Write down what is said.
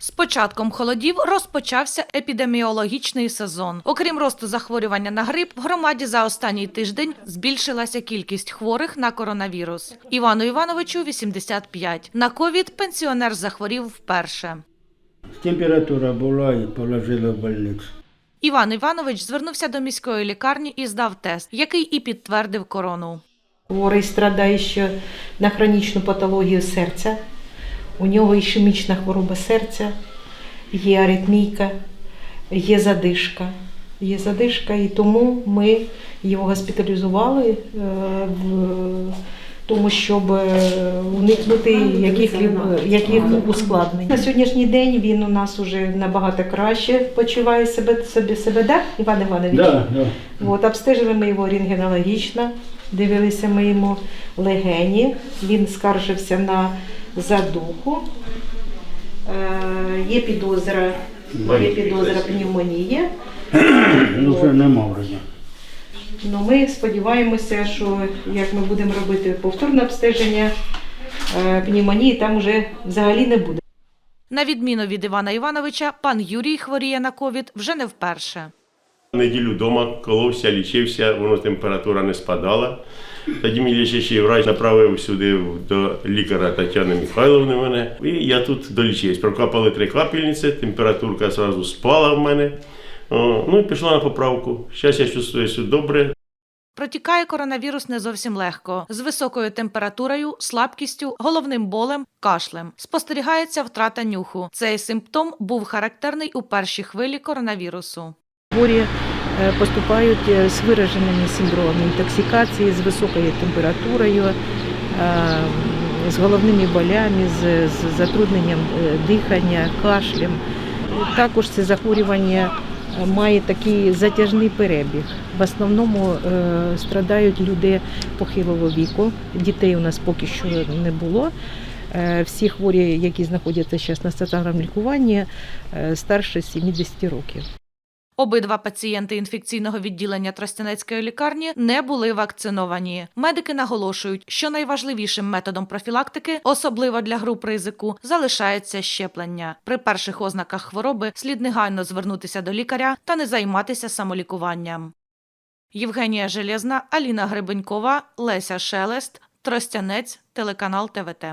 З початком холодів розпочався епідеміологічний сезон. Окрім росту захворювання на грип, в громаді за останній тиждень збільшилася кількість хворих на коронавірус. Івану Івановичу 85. На ковід пенсіонер захворів вперше. Температура була і положили в больницю. Іван Іванович звернувся до міської лікарні і здав тест, який і підтвердив корону. Хворий страдає ще на хронічну патологію серця. У нього ішемічна хвороба серця, є аритмійка, є задишка. Є задишка, і тому ми його госпіталізували, е, в тому, щоб е, уникнути яких, яких ускладнень. На сьогоднішній день він у нас вже набагато краще почуває себе, себе, себе да, Іван Іванович? Да, да. От, обстежили ми його рентгенологічно, дивилися ми йому легені. Він скаржився на задуху. Е, є підозра, є підозра пневмонії. Ну вже нема вже. Ну, ми сподіваємося, що як ми будемо робити повторне обстеження, е, пневмонії там вже взагалі не буде. На відміну від Івана Івановича, пан Юрій хворіє на ковід вже не вперше. Неділю вдома коловся, лічився, воно температура не спадала. Тоді мій лічащий врач направив сюди до лікаря Тетяни Михайловни мене. І я тут долічився. Прокапали три капельниці, температурка зразу спала в мене. Ну і пішла на поправку. Зараз я чувствую добре. Протікає коронавірус не зовсім легко з високою температурою, слабкістю, головним болем, кашлем. Спостерігається втрата нюху. Цей симптом був характерний у першій хвилі коронавірусу. Хворі е, поступають е, з вираженими синдромами інтоксикації, з високою температурою, е, з головними болями, з, затрудненням дихання, кашлем. Також це захворювання має такий затяжний перебіг. В основному страдають люди похилого віку. Дітей у нас поки що не було. Всі хворі, які знаходяться зараз на стаціонарному лікуванні, старше 70 років. Обидва пацієнти інфекційного відділення Тростянецької лікарні не були вакциновані. Медики наголошують, що найважливішим методом профілактики, особливо для груп ризику, залишається щеплення. При перших ознаках хвороби слід негайно звернутися до лікаря та не займатися самолікуванням. Євгенія Железна, Аліна Гребенькова, Леся Шелест, Тростянець, телеканал ТВТ.